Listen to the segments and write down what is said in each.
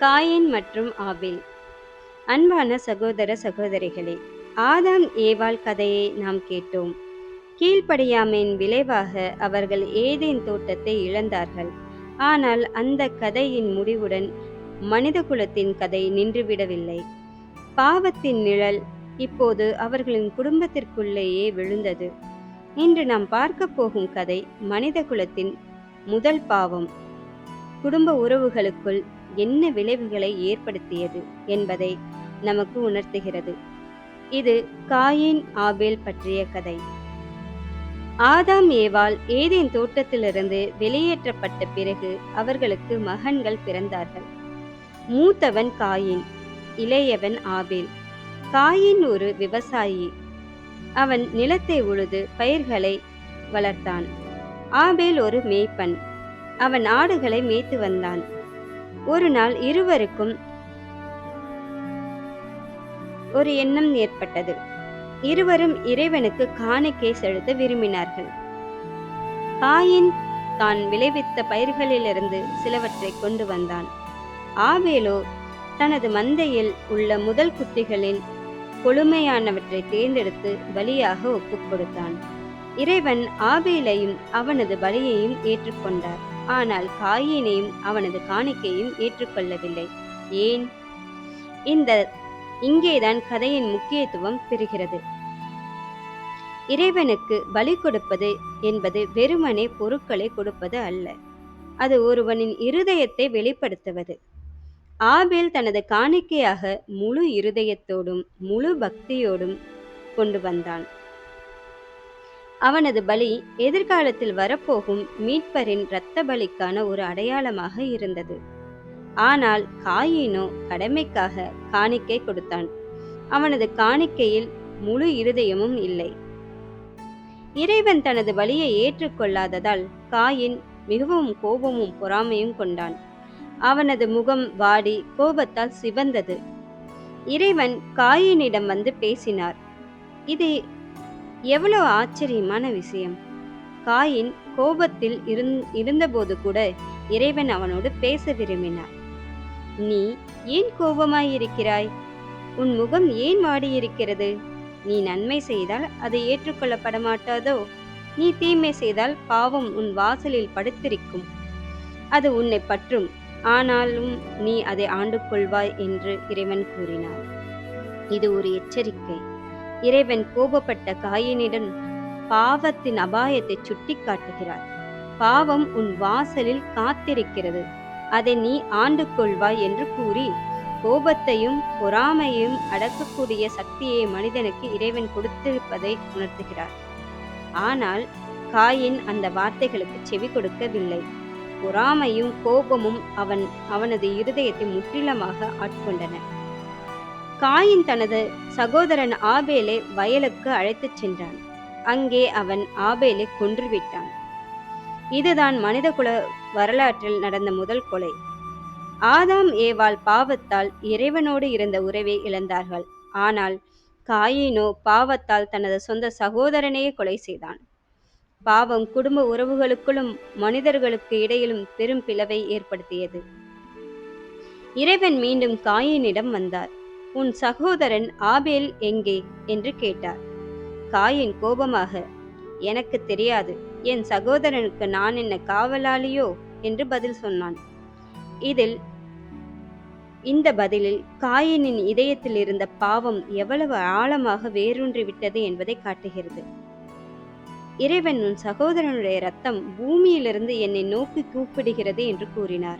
Coin மற்றும் apple. அன்பான சகோதர சகோதரிகளே ஆதாம் ஏவாள் கதையை நாம் கேட்டோம். கீழ்ப்படியாமையின் விளைவாக அவர்கள் ஏதேன் தோட்டத்தை இழந்தார்கள். ஆனால் அந்த கதையின் முடிவுடன் மனித குலத்தின் கதை நின்றுவிடவில்லை. பாவத்தின் நிழல் இப்போது அவர்களின் குடும்பத்திற்குள்ளேயே விழுந்தது. இன்று நாம் பார்க்க போகும் கதை மனித குலத்தின் முதல் பாவம். குடும்ப உறவுகளுக்குள் என்ன விளைவுகளை ஏற்படுத்தியது என்பதை நமக்கு உணர்த்துகிறது. இது காயின் ஆபேல் பற்றிய கதை. ஆதாம் ஏவால் ஏதேன் தோட்டத்திலிருந்து வெளியேற்றப்பட்ட பிறகு அவர்களுக்கு மகன்கள் பிறந்தார்கள். மூத்தவன் காயின் இளையவன் ஆபேல். காயின் ஒரு விவசாயி. அவன் நிலத்தை உழுது பயிர்களை வளர்த்தான். ஆபேல் ஒரு மேய்ப்பன். அவன் ஆடுகளை மேய்த்து வந்தான். ஒரு நாள் இருவருக்கும் ஒரு எண்ணம் ஏற்பட்டது. இருவரும் இறைவனுக்கு காணிக்கை செலுத்த விரும்பினார்கள். காயின் தான் விளைவித்த பயிர்களிலிருந்து சிலவற்றை கொண்டு வந்தான். ஆவேலோ தனது மந்தையில் உள்ள முதல் குட்டிகளின் கொழுமையானவற்றை தேர்ந்தெடுத்து பலியாக ஒப்புக் கொடுத்தான். இறைவன் ஆவேலையும் அவனது பலியையும் ஏற்றுக்கொண்டார். ஆனால் காயினையும் அவனது காணிக்கையும் ஏற்றுக்கொள்ளவில்லை. ஏன்? இந்த இங்கேதான் கதையின் முக்கியத்துவம் பெறுகிறது. இறைவனுக்கு பலி கொடுப்பது என்பது வெறுமனே பொருட்களை கொடுப்பது அல்ல. அது ஒருவனின் இருதயத்தை வெளிப்படுத்துவது. ஆபேல் தனது காணிக்கையாக முழு இருதயத்தோடும் முழு பக்தியோடும் கொண்டு வந்தான். அவனது பலி எதிர்காலத்தில் வரப்போகும் மீட்பரின் இரத்த பலிக்கான ஒரு அடையாளமாக இருந்தது. ஆனால் காயினோ கடமைக்காக காணிக்கை கொடுத்தான். அவனது காணிக்கையில் முழு இருதயமும் இல்லை. இறைவன் தனது பலியை ஏற்றுக்கொள்ளாததால் காயின் மிகவும் கோபமும் பொறாமையும் கொண்டான். அவனது முகம் வாடி கோபத்தால் சிவந்தது. இறைவன் காயினிடம் வந்து பேசினார். இது எவ்வளவு ஆச்சரியமான விஷயம். காயின் கோபத்தில் இருந்தபோது கூட இறைவன் அவனோடு பேச விரும்பினார். நீ ஏன் கோபமாயிருக்கிறாய்? உன் முகம் ஏன் வாடியிருக்கிறது நீ நன்மை செய்தால் அது ஏற்றுக்கொள்ளப்பட மாட்டாதோ நீ தீமை செய்தால் பாவம் உன் வாசலில் படுத்திருக்கும். அது உன்னை பற்றும். ஆனாலும் நீ அதை ஆண்டு கொள்வாய் என்று இறைவன் கூறினார். இது ஒரு எச்சரிக்கை. இறைவன் கோபப்பட்ட காயினிடம் பாவத்தின் அபாயத்தை சுட்டி காட்டுகிறார் பாவம் உன் வாசலில் காத்திருக்கிறது. அதை நீ ஆண்டு கொள்வாய் என்று கூறி கோபத்தையும் பொறாமையும் அடக்கக்கூடிய சக்தியை மனிதனுக்கு இறைவன் கொடுத்திருப்பதை உணர்த்துகிறார். ஆனால் காயின் அந்த வார்த்தைகளுக்கு செவி கொடுக்கவில்லை. பொறாமையும் கோபமும் அவன் அவனது இருதயத்தை முற்றிலுமாக ஆட்கொண்டன. காயின் தனது சகோதரன் ஆபேலை வயலுக்கு அழைத்துச் சென்றான். அங்கே அவன் ஆபேலை கொன்றுவிட்டான். இதுதான் மனித குல வரலாற்றில் நடந்த முதல் கொலை. ஆதாம் ஏவாள் பாவத்தால் இறைவனோடு இருந்த உறவை இழந்தார்கள். ஆனால் காயினோ பாவத்தால் தனது சொந்த சகோதரனையே கொலை செய்தான். பாவம் குடும்ப உறவுகளுக்குள்ளும் மனிதர்களுக்கு இடையிலும் பெரும் பிளவை ஏற்படுத்தியது. இறைவன் மீண்டும் காயினிடம் வந்தார். உன் சகோதரன் ஆபேல் எங்கே? என்று கேட்டார். காயின் கோபமாக எனக்கு தெரியாது. என் சகோதரனுக்கு நான் என்ன காவலாளியோ? என்று பதில் சொன்னான். இதில் இந்த பதிலில் காயினின் இதயத்தில் இருந்த பாவம் எவ்வளவு ஆழமாக வேரூன்றிவிட்டது என்பதை காட்டுகிறது. இறைவன் உன் சகோதரனுடைய ரத்தம் பூமியிலிருந்து என்னை நோக்கி கூப்பிடுகிறது என்று கூறினார்.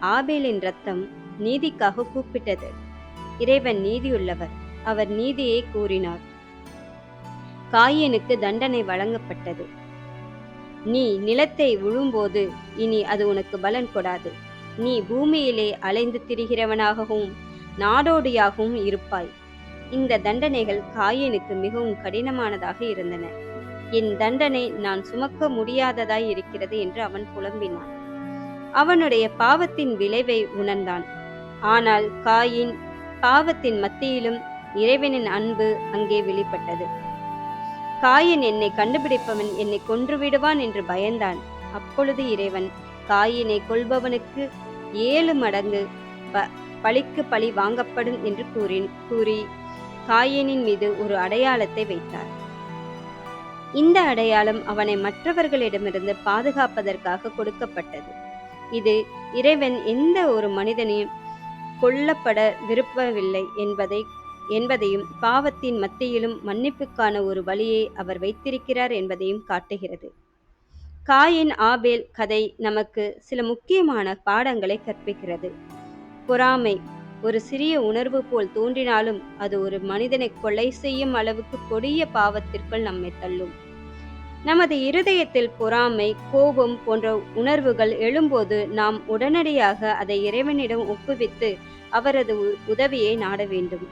ஆபேலின் ரத்தம் நீதிக்காக கூப்பிட்டது. இறைவன் நீதியுள்ளவர். அவர் நீதியை கூறினார். காயனுக்கு தண்டனை வழங்கப்பட்டது. நீ நிலத்தை உழும்போது இனி அது உனக்கு பலன் கொடாது. நீ பூமியிலே அலைந்து திரிகிறவனாகவும் நாடோடியாகவும் இருப்பாய். இந்த தண்டனைகள் காயனுக்கு மிகவும் கடினமானதாக இருந்தன. என் தண்டனை நான் சுமக்க முடியாததாய் இருக்கிறது என்று அவன் புலம்பினான். அவனுடைய பாவத்தின் விளைவை உணர்ந்தான். ஆனால் காயின் பாவத்தின் மத்தியிலும் இறைவனின் அன்பு அங்கே வெளிப்பட்டது. காயின் என்னை கண்டுபிடிப்பவன் என்னை கொன்று விடுவான் என்று பயந்தான். அப்பொழுது இறைவன் காயினை கொள்பவனுக்கு ஏழு மடங்கு ப பழிக்கு பழி வாங்கப்படும் என்று கூறி கூறி காயினின் மீது ஒரு அடையாளத்தை வைத்தார். இந்த அடையாளம் அவனை மற்றவர்களிடமிருந்து பாதுகாப்பதற்காக கொடுக்கப்பட்டது. இது இறைவன் எந்த ஒரு மனிதனையும் கொல்லப்பட விருப்பவில்லை என்பதை என்பதையும் பாவத்தின் மத்தியிலும் மன்னிப்புக்கான ஒரு வழியை அவர் வைத்திருக்கிறார் என்பதையும் காட்டுகிறது. காயின் ஆபேல் கதை நமக்கு சில முக்கியமான பாடங்களை கற்பிக்கிறது. பொறாமை ஒரு சிறிய உணர்வு போல் தோன்றினாலும் அது ஒரு மனிதனை கொலை செய்யும் அளவுக்கு கொடிய பாவத்திற்குள் நம்மை தள்ளும். நமது இருதயத்தில் பொறாமை கோபம் போன்ற உணர்வுகள் எழும்போது நாம் உடனடியாக அதை இறைவனிடம் ஒப்புவித்து அவரது உ- உதவியை நாட வேண்டும்.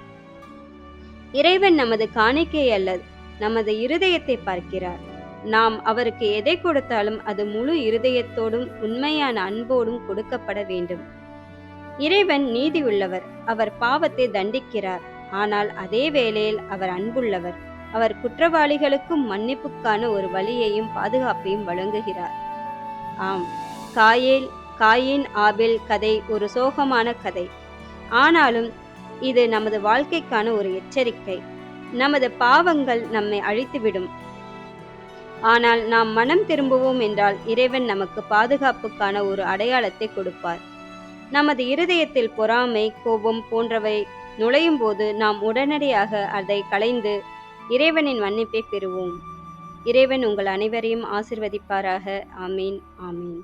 இறைவன் நமது காணிக்கை அல்ல நமது இருதயத்தை பார்க்கிறார். நாம் அவருக்கு எதை கொடுத்தாலும் அது முழு இருதயத்தோடும் உண்மையான அன்போடும் கொடுக்கப்பட வேண்டும். இறைவன் நீதி உள்ளவர் அவர் பாவத்தை தண்டிக்கிறார். ஆனால் அதே வேளையில் அவர் அன்புள்ளவர். அவர் குற்றவாளிகளுக்கும் மன்னிப்புக்கான ஒரு வழியையும் பாதுகாப்பையும் வழங்குகிறார். ஆம் காயேல் காயின் ஆபில் கதை ஒரு சோகமான கதை. ஆனாலும் இது நமது வாழ்க்கைக்கான ஒரு எச்சரிக்கை. நமது பாவங்கள் நம்மை அழித்துவிடும். ஆனால் நாம் மனம் திரும்புவோம் என்றால் இறைவன் நமக்கு பாதுகாப்புக்கான ஒரு அடையாளத்தை கொடுப்பார். நமது இருதயத்தில் பொறாமை கோபம் போன்றவை நுழையும் போது நாம் உடனடியாக அதை களைந்து இறைவனின் மன்னிப்பை பெறுவோம். இறைவன் உங்கள் அனைவரையும் ஆசிர்வதிப்பாராக. ஆமீன் ஆமீன்.